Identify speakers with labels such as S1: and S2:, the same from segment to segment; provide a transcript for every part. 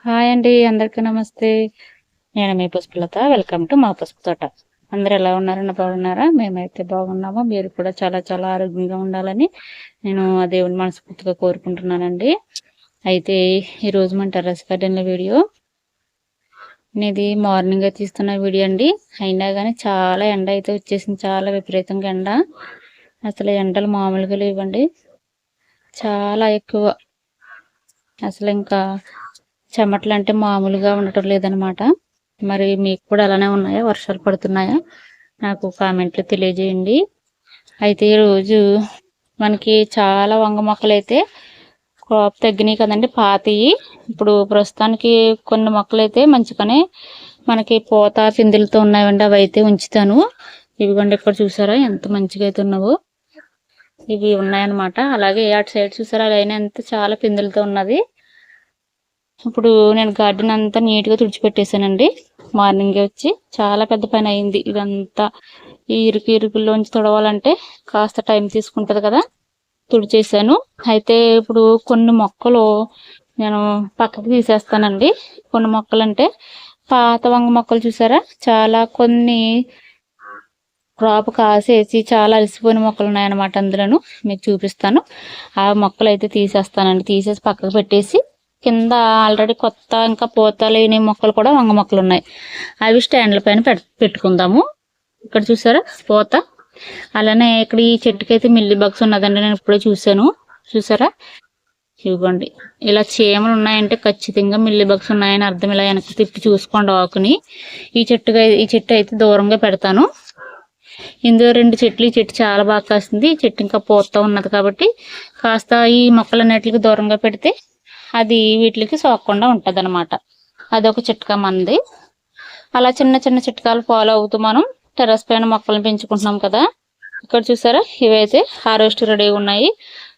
S1: Hi అండి అందరికీ నమస్తే. నేను మీ పుష్పలత వెల్కమ్ టు మా పసుపు తోట. అందరు ఎలా ఉన్నారన్న బాగున్నారా? మేమైతే బాగున్నాము. మీరు కూడా చాలా చాలా ఆరోగ్యంగా ఉండాలని నేను ఆ దేవుని మనస్ఫూర్తిగా కోరుకుంటున్నానండి. అయితే ఈరోజు మన టెర్రస్ గార్డెన్ల వీడియో. ఇది మార్నింగ్ తీస్తున్న వీడియో అండి. అయినా కానీ చాలా ఎండ అయితే వచ్చేసింది. చాలా విపరీతంగా ఎండ. అసలు ఎండలు మామూలుగా లేవండి. చాలా ఎక్కువ. అసలు ఇంకా చెమటలు అంటే మామూలుగా ఉండటం లేదనమాట. మరి మీకు కూడా అలానే ఉన్నాయా? వర్షాలు పడుతున్నాయా? నాకు కామెంట్లు తెలియజేయండి. అయితే ఈరోజు మనకి చాలా వంగ మొక్కలు అయితే క్రాప్ తగ్గినాయి కదండి పాతయి. ఇప్పుడు ప్రస్తుతానికి కొన్ని మొక్కలు అయితే మంచిగానే మనకి పూత పిందులతో ఉన్నాయండి. అవి అయితే ఉంచుతాను ఇవిగోండి ఇక్కడ చూసారా? ఎంత మంచిగా అయితే ఉన్నావో. ఇవి ఉన్నాయన్నమాట. అలాగే అటు సైడ్ చూసారా? అలాగే ఎంత చాలా పిందులతో ఉన్నది. ఇప్పుడు నేను గార్డెన్ అంతా నీట్గా తుడిచిపెట్టేశానండి మార్నింగే వచ్చి చాలా పెద్ద పని అయింది. ఇదంతా ఈ ఇరుకు ఇరుకుల్లోంచి తుడవాలంటే కాస్త టైం తీసుకుంటుంది కదా. తుడిచేసాను. అయితే ఇప్పుడు కొన్ని మొక్కలు నేను పక్కకి తీసేస్తానండి. కొన్ని మొక్కలు అంటే పాత వంగ మొక్కలు చూసారా? చాలా కొన్ని క్రాప్ కాసేసి చాలా అలసిపోయిన మొక్కలు ఉన్నాయన్నమాట అందులోను. మీకు చూపిస్తాను. ఆ మొక్కలు అయితే తీసేస్తానండి. తీసేసి పక్కకు పెట్టేసి కింద ఆల్రెడీ కొత్త ఇంకా పూత లేని మొక్కలు కూడా వంగ మొక్కలు ఉన్నాయి. అవి స్టాండ్ల పైన పెట్టుకుందాము. ఇక్కడ చూసారా? పూత. అలానే ఇక్కడ ఈ చెట్టుకైతే మిల్లి బగ్స్ ఉన్నదండి నేను ఇప్పుడే చూసాను చూసారా? ఇవ్వండి. ఇలా చీమలు ఉన్నాయంటే ఖచ్చితంగా మిల్లి బగ్స్ ఉన్నాయని అర్థం. ఇలా వెనక్కి తిప్పి చూసుకోండి ఆకుని. ఈ చెట్టుగా ఈ చెట్టు అయితే దూరంగా పెడతాను. ఇందులో రెండు చెట్లు. ఈ చెట్టు చాలా బాగా కాస్తుంది ఈ చెట్టు ఇంకా పూత ఉన్నది కాబట్టి కాస్త ఈ మొక్కలన్నిటికి దూరంగా పెడితే అది వీటికి సోకకుండా ఉంటుంది అనమాట అదొక చిట్కా మనది. అలా చిన్న చిన్న చిట్కాలు ఫాలో అవుతూ మనం టెరస్ పైన మొక్కలను పెంచుకుంటున్నాం కదా. ఇక్కడ చూసారా? ఇవైతే హార్వెస్ట్ రెడీ ఉన్నాయి.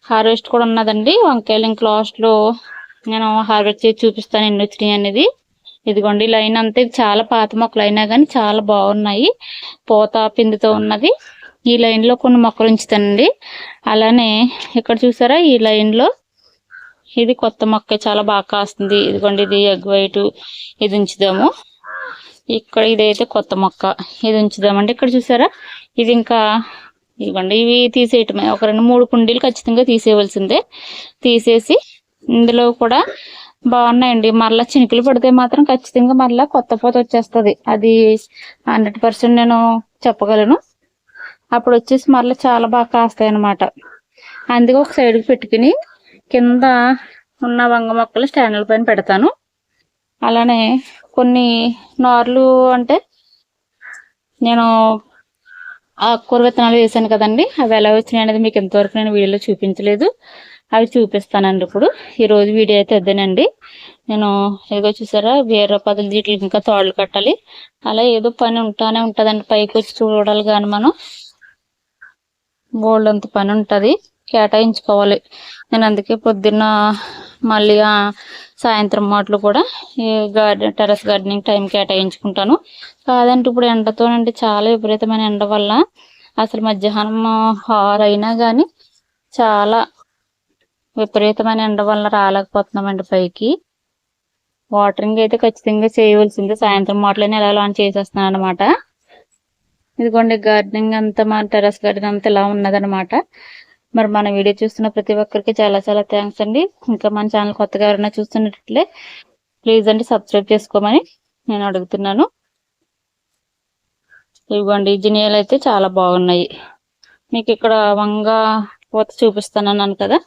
S1: హార్వెస్ట్ కూడా ఉన్నదండి. వంకాయలు ఇంక లాస్ట్లో నేను హార్వెస్ట్ చేసి చూపిస్తాను ఎన్ని వచ్చినాయి అనేది. ఇదిగోండి లైన్ అంతా చాలా పాత మొక్కలు అయినా కానీ చాలా బాగున్నాయి. పూత పిండితో ఉన్నది. ఈ లైన్లో కొన్ని మొక్కలు ఉంచుతానండి. అలానే ఇక్కడ చూసారా? ఈ లైన్లో ఇది కొత్త మొక్క చాలా బాగా కాస్తుంది. ఇదిగోండి ఇది ఎగ్ వైట్. ఇది ఉంచుదాము. ఇక్కడ ఇదైతే కొత్త మొక్క. ఇది ఉంచుదామండి. ఇక్కడ చూసారా? ఇది ఇంకా ఇదిగోండి ఇవి తీసేయటమే. ఒక రెండు మూడు కుండీలు ఖచ్చితంగా తీసేయవలసిందే. తీసేసి ఇందులో కూడా బాగున్నాయండి. మళ్ళీ చినుకులు పడితే మాత్రం ఖచ్చితంగా మళ్ళీ కొత్త పూత వచ్చేస్తుంది. అది హండ్రెడ్ పర్సెంట్ నేను చెప్పగలను. అప్పుడు వచ్చేసి మళ్ళీ చాలా బాగా కాస్తాయి అనమాట అందుకే ఒక సైడ్కి పెట్టుకుని కింద ఉన్న వంగ మొక్కలు స్టాండ్ల పైన పెడతాను. అలానే కొన్ని నార్లు అంటే నేను ఆకుకూర విత్తనాలు వేసాను కదండి. అవి ఎలా వచ్చినాయి అనేది మీకు ఎంతవరకు నేను వీడియోలో చూపించలేదు. అవి చూపిస్తానండి ఇప్పుడు. ఈరోజు వీడియో అయితే వద్దానండి నేను ఏదో చూసారా వేరే పదులు వీటికి ఇంకా తోడలు కట్టాలి. అలా ఏదో పని ఉంటానే ఉంటుందండి. పైకి వచ్చి చూడాలి కానీ మనం. బోల్డ్ అంత పని ఉంటుంది. కేటాయించుకోవాలి. నేను అందుకే పొద్దున్న మళ్ళీ సాయంత్రం మాటలు కూడా ఈ గార్డెన్ టెరస్ గార్డెనింగ్ టైం కేటాయించుకుంటాను. కాదంటే ఇప్పుడు ఎండతోనండి చాలా విపరీతమైన ఎండ వల్ల అసలు మధ్యాహ్నం హార్ అయినా కానీ చాలా విపరీతమైన ఎండ వల్ల రాలేకపోతున్నామండి పైకి. వాటరింగ్ అయితే ఖచ్చితంగా చేయవలసింది. సాయంత్రం మాటలని ఎలా లాంచ్ చేసేస్తున్నాను అనమాట ఇదిగోండి గార్డెనింగ్ అంతా మా టెరస్ గార్డెన్ అంతా ఇలా ఉన్నదనమాట మరి మన వీడియో చూస్తున్న ప్రతి ఒక్కరికి చాలా చాలా థ్యాంక్స్ అండి. ఇంకా మన ఛానల్ కొత్తగా ఎవరైనా చూస్తున్నట్లే ప్లీజ్ అండి సబ్స్క్రైబ్ చేసుకోమని నేను అడుగుతున్నాను. ఇవ్వండి జినియాలు అయితే చాలా బాగున్నాయి. మీకు ఇక్కడ వంగ పూత చూపిస్తానన్నాను కదా.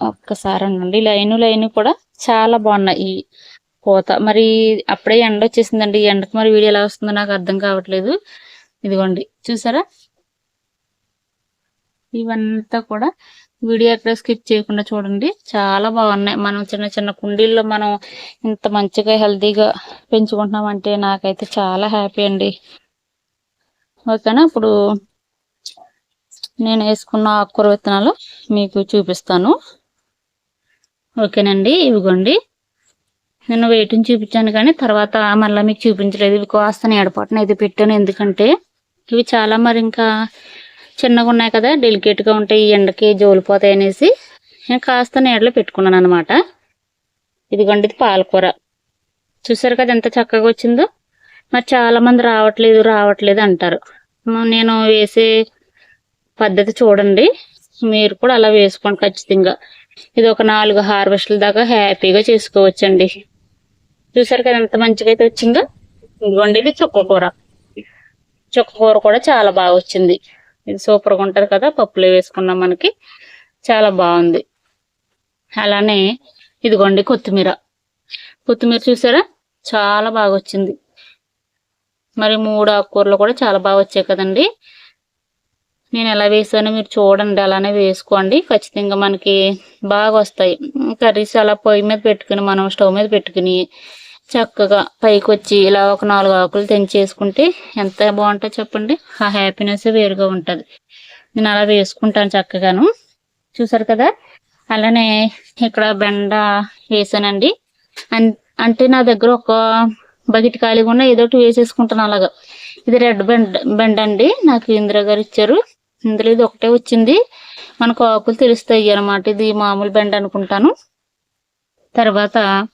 S1: ఒక్కసారి అనండి లైను లైన్ కూడా చాలా బాగున్నాయి పూత. మరి అప్పుడే ఎండ వచ్చేసిందండి. ఎండకు మరి వీడియో ఎలా వస్తుందో నాకు అర్థం కావట్లేదు. ఇదిగోండి చూసారా? ఇవంతా కూడా వీడియో ఎక్కడ స్కిప్ చేయకుండా చూడండి. చాలా బాగున్నాయి. మనం చిన్న చిన్న కుండీల్లో మనం ఇంత మంచిగా హెల్తీగా పెంచుకుంటున్నాం అంటే నాకైతే చాలా హ్యాపీ అండి. ఓకేనా? ఇప్పుడు నేను వేసుకున్న ఆకుకూర విత్తనాలు మీకు చూపిస్తాను. ఓకేనండి. ఇవిగోండి. నేను వెయిటింగ్ చూపించాను కానీ తర్వాత మళ్ళీ మీకు చూపించలేదు. ఇవి కాస్త ఏడపాటున అయితే పెట్టాను. ఎందుకంటే ఇవి చాలా మరి ఇంకా చిన్నగా ఉన్నాయి కదా డెలికేట్గా ఉంటాయి ఈ ఎండకి జోలిపోతాయి అనేసి నేను కాస్త నీడలో పెట్టుకున్నాను అనమాట ఇదిగోండి ఇది పాలకూర. చూసారు కదా ఎంత చక్కగా వచ్చిందో? మరి చాలామంది రావట్లేదు రావట్లేదు అంటారు. నేను వేసే పద్ధతి చూడండి. మీరు కూడా అలా వేసుకోండి ఖచ్చితంగా. ఇది ఒక నాలుగు హార్వెస్ట్ల దాకా హ్యాపీగా చేసుకోవచ్చండి. చూసారు కదా ఎంత మంచిగా అయితే వచ్చిందో? ఇదిగోండి ఇది చుక్కకూర కూర. చుక్క కూర కూడా చాలా బాగా వచ్చింది. ఇది సూపర్గా ఉంటుంది కదా పప్పులో వేసుకున్నాం మనకి. చాలా బాగుంది. అలానే ఇదిగోండి కొత్తిమీర. కొత్తిమీర చూసారా? చాలా బాగా వచ్చింది. మరి మూడు ఆకుకూరలు కూడా చాలా బాగా వచ్చాయి కదండి. నేను ఎలా వేసానో మీరు చూడండి అలానే వేసుకోండి. ఖచ్చితంగా మనకి బాగా వస్తాయి. కర్రీస్ అలా పొయ్యి మీద పెట్టుకుని మనం స్టవ్ మీద పెట్టుకుని చక్కగా పైకి వచ్చి ఇలా ఒక నాలుగు ఆకులు తెంచేసుకుంటే ఎంత బాగుంటుందో చెప్పండి. ఆ హ్యాపీనెస్ వేరుగా ఉంటుంది. నేను అలా వేసుకుంటాను చక్కగాను. చూసారు కదా? అలానే ఇక్కడ బెండ వేసానండి. అన్- అంటే నా దగ్గర ఒక బకెట్ ఖాళీగా ఉన్న ఏదో ఒకటి వేసేసుకుంటాను అలాగా. ఇది రెడ్ బెండ బెండ అండి నాకు ఇందిరా గారు ఇచ్చారు. ఇందులో ఇది ఒకటే వచ్చింది. మనకు ఆకులు తెలుస్తాయి అన్నమాట. ఇది మామూలు బెండ అనుకుంటాను. తర్వాత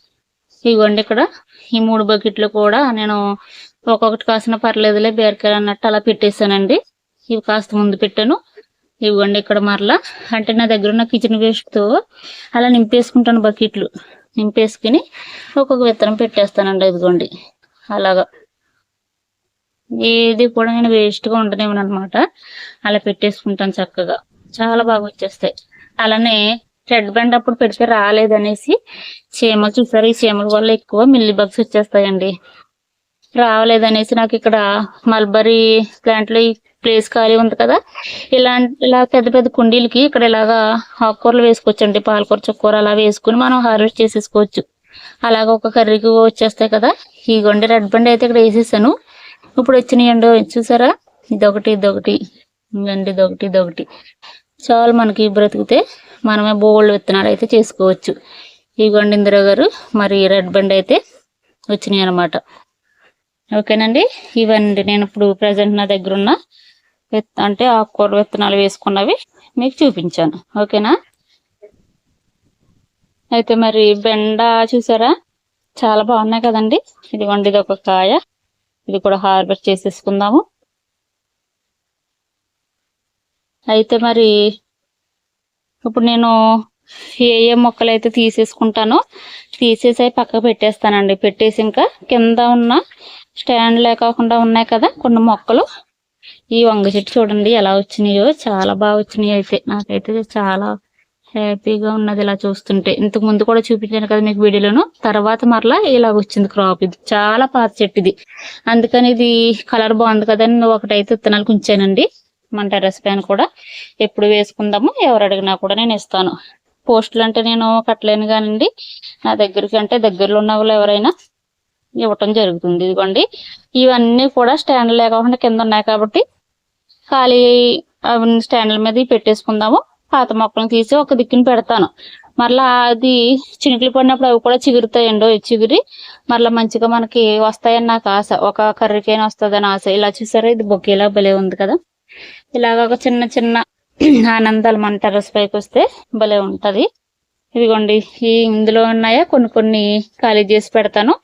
S1: ఇవ్వండి ఇక్కడ. ఈ మూడు బకెట్లు కూడా నేను ఒక్కొక్కటి కాసిన పర్లేదులే బీరకాయలు అన్నట్టు అలా పెట్టేశానండి. ఇవి కాస్త ముందు పెట్టాను. ఇవ్వండి ఇక్కడ మరలా. అంటే నా దగ్గర ఉన్న కిచెన్ వేస్ట్తో అలా నింపేసుకుంటాను బకెట్లు. నింపేసుకుని ఒక్కొక్క విత్తనం పెట్టేస్తానండి ఇదిగోండి. అలాగా. ఏది కూడా నేను వేస్ట్గా ఉండనివ్వను అనమాట అలా పెట్టేసుకుంటాను చక్కగా. చాలా బాగా వచ్చేస్తాయి. అలానే రెడ్ బ్యాండ్ అప్పుడు పెడితే రాలేదనేసి చీమలు చూసారు. ఈ చీమల వల్ల ఎక్కువ మిల్లీ బగ్స్ వచ్చేస్తాయండి. రావలేదనేసి నాకు ఇక్కడ మల్బరీ ప్లాంట్లో ఈ ప్లేస్ ఖాళీ ఉంది కదా. ఇలాంటి ఇలా పెద్ద పెద్ద కుండీలకి ఇక్కడ ఇలాగా ఆకుకూరలు వేసుకోవచ్చండి. పాలకూర చుక్కూర అలా వేసుకుని మనం హార్వెస్ట్ చేసేసుకోవచ్చు. అలాగ ఒక కర్రీకి వచ్చేస్తాయి కదా. ఈ గొండె రెడ్ బండి అయితే ఇక్కడ వేసేసాను. ఇప్పుడు వచ్చినాయండి. చూసారా? ఇదొకటి ఇదొకటి. ఇదండి ఇదొకటి ఇదొకటి. చాలు మనకి బ్రతికితే. మనమే బోల్డ్ విత్తనాలు అయితే చేసుకోవచ్చు. ఇదిగోండి ఇందిరా గారు మరి రెడ్ బండ్ అయితే వచ్చినాయి అనమాట ఓకేనండి? ఇవన్నీ నేను ఇప్పుడు ప్రజెంట్ నా దగ్గర ఉన్న అంటే ఆకుకూర విత్తనాలు వేసుకున్నవి మీకు చూపించాను. ఓకేనా? అయితే మరి బెండ చూసారా? చాలా బాగున్నాయి కదండి. ఇదిగోండి ఇది ఒక కాయ. ఇది కూడా హార్వెస్ట్ చేసేసుకుందాము. అయితే మరి ఇప్పుడు నేను ఏ ఏ మొక్కలు అయితే తీసేసుకుంటానో తీసేసి అవి పక్కకు పెట్టేస్తానండి. పెట్టేసి ఇంకా కింద ఉన్న స్టాండ్ లేకుండా ఉన్నాయి కదా కొన్ని మొక్కలు. ఈ వంగ చెట్టు చూడండి ఎలా వచ్చినాయో చాలా బాగా వచ్చినాయి అయితే. నాకైతే చాలా హ్యాపీగా ఉన్నది ఇలా చూస్తుంటే. ఇంతకు ముందు కూడా చూపించాను కదా మీకు వీడియోలోను. తర్వాత మరలా ఇలా వచ్చింది క్రాప్ ఇది. చాలా పాత చెట్టు ఇది. అందుకని ఇది కలర్ బాగుంది కదా అని ఒకటైతే విత్తనాలు ఉంచానండి. మన టెర్రస్ అని కూడా ఎప్పుడు వేసుకుందాము ఎవరు అడిగినా కూడా నేను ఇస్తాను. పోస్టులు అంటే నేను కట్టలేను కానివ్వండి నా దగ్గరికి అంటే దగ్గరలో ఉన్న వాళ్ళు ఎవరైనా ఇవ్వటం జరుగుతుంది. ఇదిగోండి. ఇవన్నీ కూడా స్టాండ్ లేకుండా కింద ఉన్నాయి కాబట్టి ఖాళీ అవన్నీ స్టాండ్ల మీద పెట్టేసుకుందాము. పాత మొక్కలను తీసి ఒక దిక్కున పెడతాను. మరలా అది చినుకులు పడినప్పుడు అవి కూడా చిగురుతాయండి చిగురి. మరలా మంచిగా మనకి వస్తాయని నాకు ఆశ. ఒక కర్రీకైనా వస్తుందని ఆశ. ఇలా చూసారా? ఇది బొకేలా భలే ఉంది కదా. ఇలాగ ఒక చిన్న చిన్న ఆనందాలు మన టెర్రస్ పైకి వస్తే భలే ఉంటుంది. ఇదిగోండి ఈ ఇందులో ఉన్నాయా? కొన్ని కొన్ని ఖాళీ చేసి పెడతాను.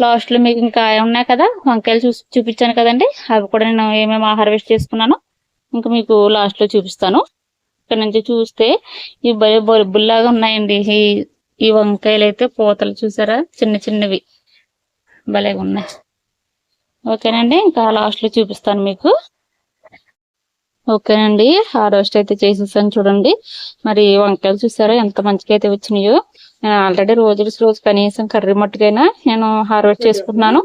S1: లాస్ట్లో మీకు ఇంకా ఉన్నాయి కదా? వంకాయలు చూసి చూపించాను కదండి. అవి కూడా నేను ఏమేమి హార్వెస్ట్ చేసుకున్నానో ఇంకా మీకు లాస్ట్లో చూపిస్తాను. ఇక్కడ నుంచి చూస్తే ఇవి భలే బొల్బుల్లాగా ఉన్నాయండి. ఈ ఈ వంకాయలు అయితే పూతలు చూసారా? చిన్న చిన్నవి. భలేగా ఉన్నాయి. ఓకేనండి ఇంకా లాస్ట్లో చూపిస్తాను మీకు. ఓకేనండి. హార్వెస్ట్ అయితే చేసేసాను చూడండి. మరి వంకాయలు చూసారా? ఎంత మంచిగా అయితే వచ్చినాయో. నేను ఆల్రెడీ రోజు రోజు కనీసం కర్రీ మట్టుకైనా నేను హార్వెస్ట్ చేసుకుంటున్నాను.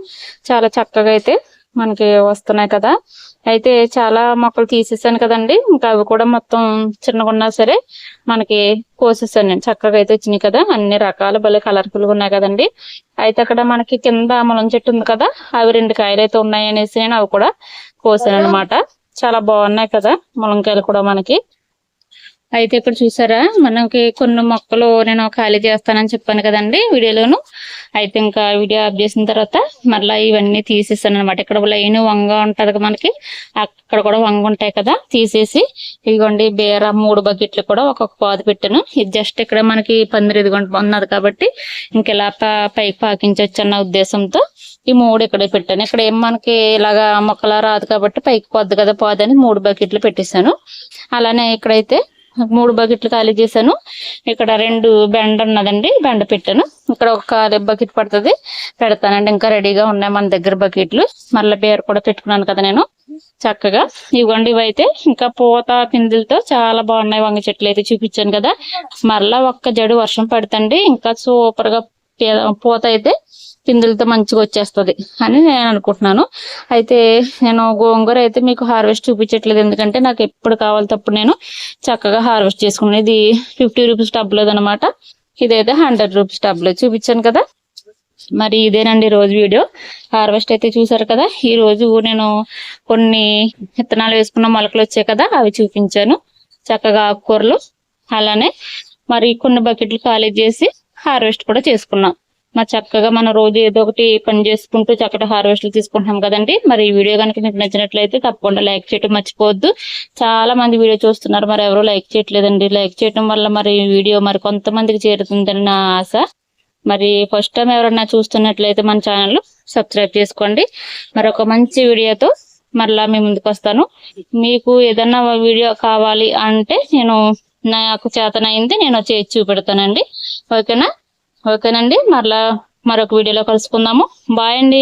S1: చాలా చక్కగా అయితే మనకి వస్తున్నాయి కదా. అయితే చాలా మొక్కలు తీసేసాను కదండి. ఇంకా అవి కూడా మొత్తం చిన్నగా ఉన్నా సరే మనకి కోసేసాను నేను. చక్కగా అయితే వచ్చినాయి కదా. అన్ని రకాల భలే కలర్ఫుల్గా ఉన్నాయి కదండి. అయితే అక్కడ మనకి కింద ములం చెట్టు ఉంది కదా. అవి రెండు కాయలు అయితే ఉన్నాయి అనేసి నేను అవి కూడా కోసాను అనమాట చాలా బాగున్నాయి కదా ములంకాయలు కూడా మనకి. అయితే ఇక్కడ చూసారా మనకి కొన్ని మొక్కలు నేను ఖాళీ చేస్తానని చెప్పాను కదండి వీడియోలోను. అయితే ఇంకా వీడియో ఆఫ్ చేసిన తర్వాత మళ్ళీ ఇవన్నీ తీసేసాను అనమాట ఇక్కడ లైన్ వంగ ఉంటుంది కదా మనకి అక్కడ కూడా వంగ ఉంటాయి కదా తీసేసి ఇదిగోండి బేర మూడు బకెట్లు కూడా ఒక్కొక్క పాదు పెట్టాను. ఇది జస్ట్ ఇక్కడ మనకి పందిరి ఇదిగోండి ఉన్నది కాబట్టి ఇంకెలా పైకి పాకించవచ్చు అన్న ఉద్దేశంతో ఈ మూడు ఇక్కడే పెట్టాను. ఇక్కడ ఏం మనకి ఇలాగా మొక్కలా రాదు కాబట్టి పైకి పొద్దు కదా పోదని మూడు బకెట్లు పెట్టేశాను. అలానే ఇక్కడైతే మూడు బకెట్లు ఖాళీ చేశాను. ఇక్కడ రెండు బెండ ఉన్నదండి బెండ పెట్టాను. ఇక్కడ ఒక ఖాళీ బకెట్ పడుతుంది పెడతానండి. ఇంకా రెడీగా ఉన్నాయి మన దగ్గర బకెట్లు. మళ్ళీ బేర్ కూడా పెట్టుకున్నాను కదా నేను చక్కగా. ఇవ్వండి ఇవైతే. ఇంకా పూత పిందులతో చాలా బాగున్నాయి వంగ చెట్లు అయితే చూపించాను కదా. మళ్ళా ఒక్క జడు వర్షం పడుతుంది ఇంకా సూపర్గా పూత అయితే పిందులతో మంచిగా వచ్చేస్తుంది అని నేను అనుకుంటున్నాను. అయితే నేను గోంగూర అయితే మీకు హార్వెస్ట్ చూపించట్లేదు. ఎందుకంటే నాకు ఎప్పుడు కావాలి తప్పుడు నేను చక్కగా హార్వెస్ట్ చేసుకున్నాను ఇది ఫిఫ్టీ రూపీస్ టబ్లేదు అనమాట ఇదైతే హండ్రెడ్ రూపీస్ టబ్లో చూపించాను కదా. మరి ఇదేనండి రోజు వీడియో. హార్వెస్ట్ అయితే చూసారు కదా. ఈ రోజు నేను కొన్ని విత్తనాలు వేసుకున్న మొలకలు వచ్చాయి కదా అవి చూపించాను. చక్కగా ఆకుకూరలు అలానే మరి కొన్ని బకెట్లు ఖాళీ చేసి హార్వెస్ట్ కూడా చేసుకున్నాం. మరి చక్కగా మన రోజు ఏదో ఒకటి పని చేసుకుంటూ చక్కటి హార్వెస్ట్లు తీసుకుంటున్నాం కదండి. మరి ఈ వీడియో కనుక మీకు నచ్చినట్లయితే తప్పకుండా లైక్ చేయడం మర్చిపోవద్దు. చాలా మంది వీడియో చూస్తున్నారు మరి ఎవరు లైక్ చేయట్లేదండి. లైక్ చేయడం వల్ల మరి వీడియో మరి కొంతమందికి చేరుతుందని నా ఆశ. మరి ఫస్ట్ టైం ఎవరన్నా చూస్తున్నట్లయితే మన ఛానల్ సబ్స్క్రైబ్ చేసుకోండి. మరి ఒక మంచి వీడియోతో మరలా మీ ముందుకు వస్తాను. మీకు ఏదన్నా వీడియో కావాలి అంటే నేను నాకు చేతనైంది నేను చేసి చూపెడతానండి. ఓకేనా? ఓకేనండి. మరలా మరొక వీడియోలో కలుసుకుందాము. బాయ్ అండి.